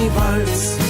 Останній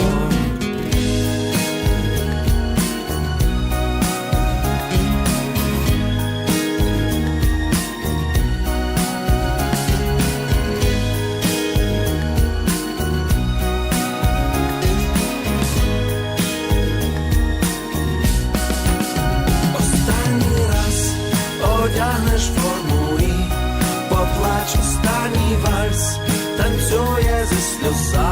gozar.